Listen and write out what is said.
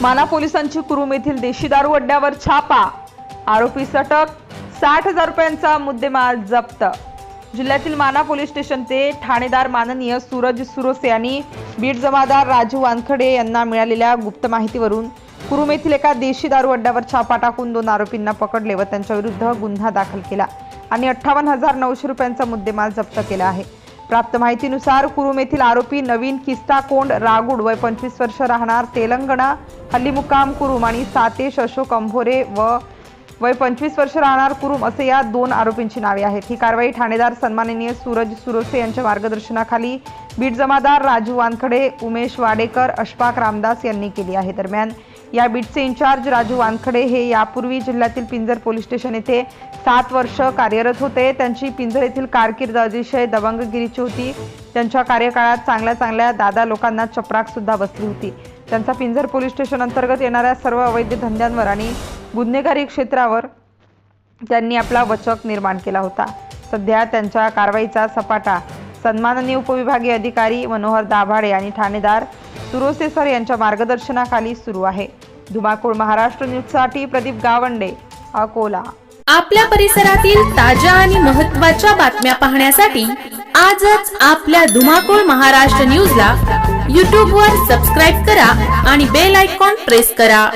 माना पोलिसांची कुरुम येथील देशी दारू अड्ड्यावर छापा. आरोपी सटक साठ हजार रुपयांचा मुद्देमाल जप्त. जिल्ह्यातील माना पोलीस स्टेशनचे ठाणेदार माननीय सूरज सुरोसे यांनी बीड जमादार राजू वानखडे यांना मिळालेल्या गुप्त माहितीवरून कुरुम येथील एका देशी दारू अड्ड्यावर छापा टाकून दोन आरोपींना पकडले व त्यांच्याविरुद्ध गुन्हा दाखल केला आणि अठ्ठावन्न हजार नऊशे रुपयांचा मुद्देमाल जप्त केला आहे. प्राप्त माहितीनुसार कुरुम येथील आरोपी नवीन किस्ताकोंड रागुड वय पंचवीस वर्ष राहणार तेलंगणा हल्ली मुक्काम कुरुम आणि सातेश अशोक अंभोरे व वय पंचवीस वर्ष राहणार कुरुम असे या दोन आरोपींची नावे आहेत. ही कारवाई ठाणेदार सन्माननीय सूरज सुरोसे यांच्या मार्गदर्शनाखाली बीड जमादार राजू वानखडे उमेश वाडेकर अशफाक रामदास यांनी केली आहे. दरम्यान या बीटचे इन्चार्ज राजू वानखडे हे यापूर्वी जिल्ह्यातील पिंजर पोलीस स्टेशन येथे सात वर्ष कार्यरत होते. त्यांची पिंजर येथील कारकीर्द अतिशय दबंगगिरीची होती. त्यांच्या कार्यकाळात चांगल्या चांगल्या दादा लोकांना चपराक सुद्धा बसली होती. त्यांचा पिंजर पोलीस स्टेशन अंतर्गत येणाऱ्या सर्व अवैध धंद्यांवर आणि गुन्हेगारी क्षेत्रावर त्यांनी आपला वचक निर्माण केला होता. सध्या त्यांच्या कारवाईचा सपाटा सन्माननीय उपविभागीय अधिकारी मनोहर दाभाडे आणि ठाणेदार सुरोसे सर यांच्या मार्गदर्शनाखाली सुरू आहे. धुमाकूळ महाराष्ट्र न्यूजसाठी प्रदीप गावंडे अकोला. आपल्या परिसरातील ताज्या आणि महत्त्वाच्या बातम्या पाहण्यासाठी आजच आपल्या धुमाकूळ महाराष्ट्र न्यूजला यूट्यूबवर सबस्क्राईब करा आणि बेल आयकॉन प्रेस करा.